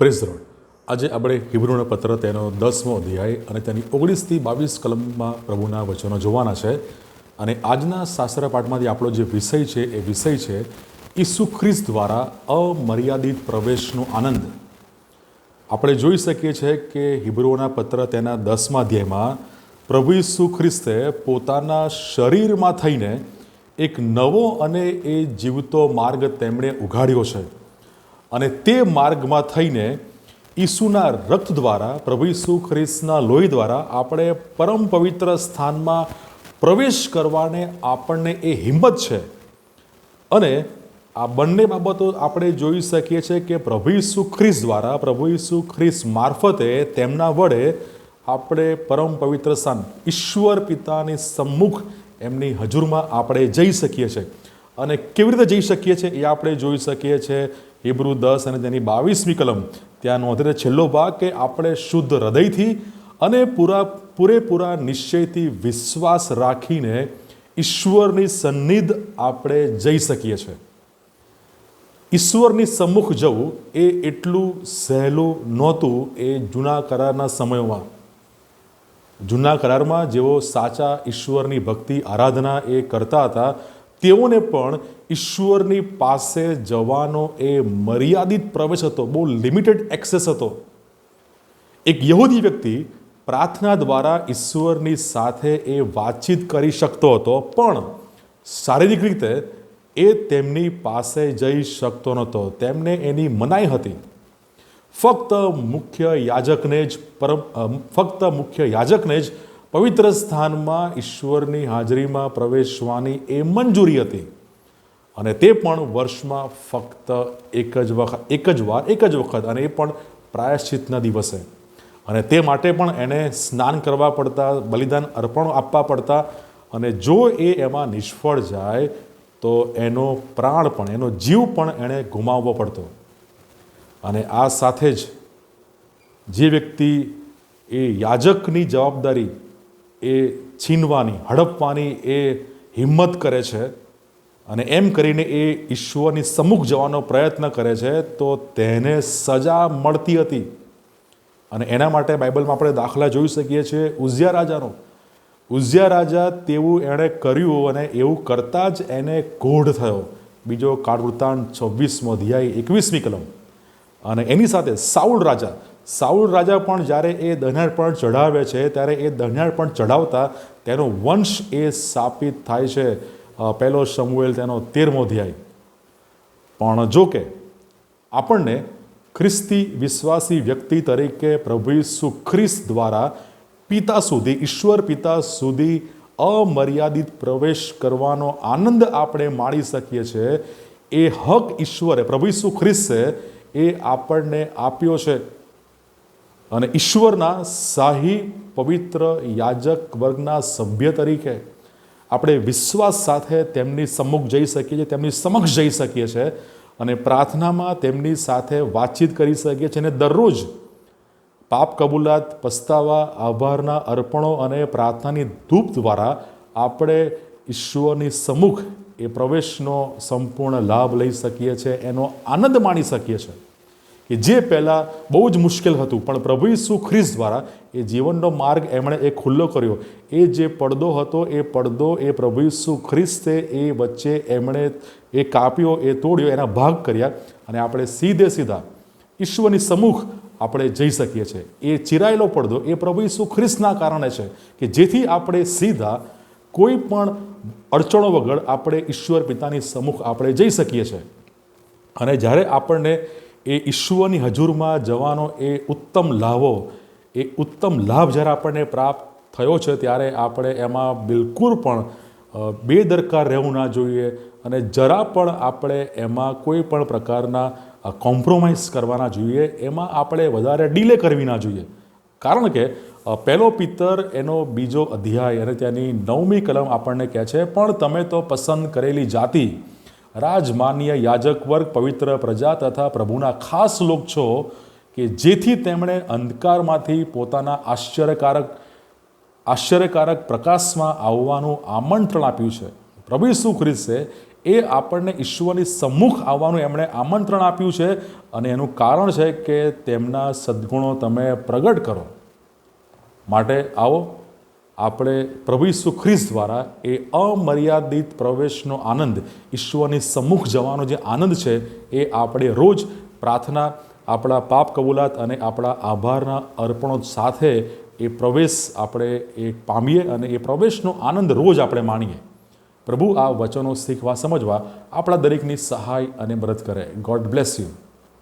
Praise road આજે આપણે હિબ્રુના પત્ર તેનો દસમો અધ્યાય અને તેની ઓગણીસથી બાવીસ કલમમાં પ્રભુના વચનો જોવાના છે. અને આજના શાસ્ત્ર પાઠમાંથી આપણો જે વિષય છે, એ વિષય છે ઈસુ ખ્રિસ્ત દ્વારા અમર્યાદિત પ્રવેશનો આનંદ. આપણે જોઈ શકીએ છીએ કે હિબ્રુઓના પત્ર તેના દસમા અધ્યાયમાં પ્રભુ ઈસુ ખ્રિસ્તે પોતાના શરીરમાં થઈને એક નવો અને એ જીવતો માર્ગ તેમણે ઉઘાડ્યો છે. અને તે માર્ગમાં થઈને ઈસુના રક્ત દ્વારા, પ્રભુ ઈસુ ખ્રિસ્તના લોહી દ્વારા આપણે પરમ પવિત્ર સ્થાનમાં પ્રવેશ કરવાને આપણને એ હિંમત છે. અને આ બંને બાબતો આપણે જોઈ શકીએ છીએ કે પ્રભુ ઈસુ ખ્રિસ્ત દ્વારા, પ્રભુ ઈસુ ખ્રિસ્ત મારફતે તેમના વડે આપણે પરમ પવિત્ર સ્થાન, ઈશ્વર પિતાની સમ્મુખ એમની હજુરમાં આપણે જઈ શકીએ છીએ. અને કેવી રીતે જઈ શકીએ છીએ એ આપણે જોઈ શકીએ છીએ હિબ્રુ દસ અને તેની બાવીસમી કલમ. ત્યાં નોંધેલો છેલ્લો ભાગ કે આપણે શુદ્ધ હૃદયથી અને પૂરા પૂરેપૂરા નિશ્ચયથી વિશ્વાસ રાખીને ઈશ્વરની સન્નિધ આપણે જઈ શકીએ છીએ. ઈશ્વરની સમ્મુખ જવું એ એટલું સહેલું નહોતું એ જૂના કરારના સમયોમાં. જૂના કરારમાં જેઓ સાચા ઈશ્વરની ભક્તિ, આરાધના એ કરતા હતા તેઓને પણ ઈશ્વરની પાસે જવાનો એ મર્યાદિત પ્રવેશ હતો, બહુ લિમિટેડ એક્સેસ હતો. એક યહૂદી વ્યક્તિ પ્રાર્થના દ્વારા ઈશ્વરની સાથે એ વાતચીત કરી શકતો હતો, પણ શારીરિક રીતે એ તેમની પાસે જઈ શકતો નહોતો. તેમને એની મનાઈ હતી. ફક્ત મુખ્ય યાજકને જ પરમ ફક્ત મુખ્ય યાજકને જ પવિત્ર સ્થાનમાં ઈશ્વરની હાજરીમાં પ્રવેશવાની એ મંજૂરી હતી. અને તે પણ વર્ષમાં ફક્ત એક જ વખત એક જ વાર, એક જ વખત અને એ પણ પ્રાયશ્ચિતના દિવસે. અને તે માટે પણ એને સ્નાન કરવા પડતા, બલિદાન અર્પણો આપવા પડતા અને જો એ એમાં નિષ્ફળ જાય, તો એનો પ્રાણ પણ, એનો જીવ પણ એણે ગુમાવવો પડતો. અને આ સાથે જ જે વ્યક્તિ એ યાજકની જવાબદારી એ છીનવાની, હડપવાની એ હિંમત કરે છે અને એમ કરીને એ ઈશ્વરની સમુખ જવાનો પ્રયત્ન કરે છે, તો તેને સજા મળતી હતી. અને એના માટે બાઇબલમાં આપણે દાખલા જોઈ શકીએ છીએ ઉઝિયા રાજાનો. ઉઝિયા રાજા તેવું એણે કર્યું અને એવું કરતાં જ એને ગોઢ થયો. બીજો કાળવૃત્તાંત છવ્વીસમો અધ્યાય એકવીસમી કલમ. અને એની સાથે સાઉલ રાજા સાઉલ રાજા પણ જ્યારે એ દહનાળ પણ ચઢાવે છે, ત્યારે એ દહનાળ પણ ચઢાવતા તેનો વંશ એ સ્થાપિત થાય છે. પહેલો સમુએલ તેનો તેરમો ધ્યાય પણ જો કે, આપણને ખ્રિસ્તી વિશ્વાસી વ્યક્તિ તરીકે પ્રભુ ઈસુ દ્વારા પિતા સુધી, ઈશ્વર પિતા સુધી અમર્યાદિત પ્રવેશ કરવાનો આનંદ આપણે માણી શકીએ છીએ એ હક ઈશ્વરે, પ્રભુ ઈસુ ખ્રિસ્તે એ આપણને આપ્યો છે. અને ઈશ્વરના શાહી પવિત્ર યાજક વર્ગના સભ્ય તરીકે આપણે વિશ્વાસ સાથે તેમની સમ્મુખ જઈ શકીએ છીએ, તેમની સમક્ષ જઈ શકીએ છીએ અને પ્રાર્થનામાં તેમની સાથે વાતચીત કરી શકીએ છીએ અને દરરોજ પાપ કબૂલાત, પસ્તાવા, આભારના અર્પણો અને પ્રાર્થનાની ધૂપ દ્વારા આપણે ઈશ્વરની સમ્મુખ એ પ્રવેશનો સંપૂર્ણ લાભ લઈ શકીએ છીએ, એનો આનંદ માણી શકીએ છીએ. કે જે પહેલાં બહુ જ મુશ્કેલ હતું, પણ પ્રભુ ઈસુ ખ્રિસ્ત દ્વારા એ જીવનનો માર્ગ એમણે એ ખુલ્લો કર્યો. એ જે પડદો હતો, એ પડદો એ પ્રભુ ઈસુ ખ્રિસ્તે એ વચ્ચે એમણે એ કાપ્યો, એ તોડ્યો, એના ભાગ કર્યા અને આપણે સીધે સીધા ઈશ્વરની સમુખ આપણે જઈ શકીએ છીએ. એ ચિરાયેલો પડદો એ પ્રભુ ઈસુ ખ્રિસ્તના કારણે છે કે જેથી આપણે સીધા કોઈ પણ અડચણો વગર આપણે ઈશ્વર પિતાની સમુખ આપણે જઈ શકીએ છીએ. અને જ્યારે આપણને એ ઈશ્વરની હજુરમાં જવાનો એ ઉત્તમ લાભો એ ઉત્તમ લાભ જ્યારે આપણને પ્રાપ્ત થયો છે ત્યારે આપણે એમાં બિલકુલ પણ બેદરકાર રહેવું ના જોઈએ અને જરા પણ આપણે એમાં કોઈ પણ પ્રકારના કોમ્પ્રોમાઇઝ કરવાના જોઈએ, એમાં આપણે વધારે ડીલે કરવી ના જોઈએ. કારણ કે પહેલો પિત્તર એનો બીજો અધ્યાય અને ત્યાંની નવમી કલમ આપણને કહે છે, પણ તમે તો પસંદ કરેલી જાતિ રાજમાન્ય યાજક વર્ગ, પવિત્ર પ્રજા તથા પ્રભુના ખાસ લોક છો કે જેથી તેમણે અંધકારમાંથી પોતાના આશ્ચર્યકારક આશ્ચર્યકારક પ્રકાશમાં આવવાનું આમંત્રણ આપ્યું છે. પ્રભુ ઈસુ ખ્રિસ્તે એ આપણને ઈશ્વરની સમ્મુખ આવવાનું એમણે આમંત્રણ આપ્યું છે અને એનું કારણ છે કે તેમના સદ્ગુણો તમે પ્રગટ કરો. માટે આવો. આપણે પ્રભુ ઈસુ દ્વારા એ અમર્યાદિત પ્રવેશનો આનંદ, ઈશ્વરની સમ્મુખ જવાનો જે આનંદ છે, એ આપણે રોજ પ્રાર્થના, આપણા પાપ કબૂલાત અને આપણા આભારના અર્પણો સાથે એ પ્રવેશ આપણે એ પામીએ અને એ પ્રવેશનો આનંદ રોજ આપણે માણીએ. પ્રભુ આ વચનો શીખવા સમજવા આપણા દરેકની સહાય અને મદદ કરે. God bless you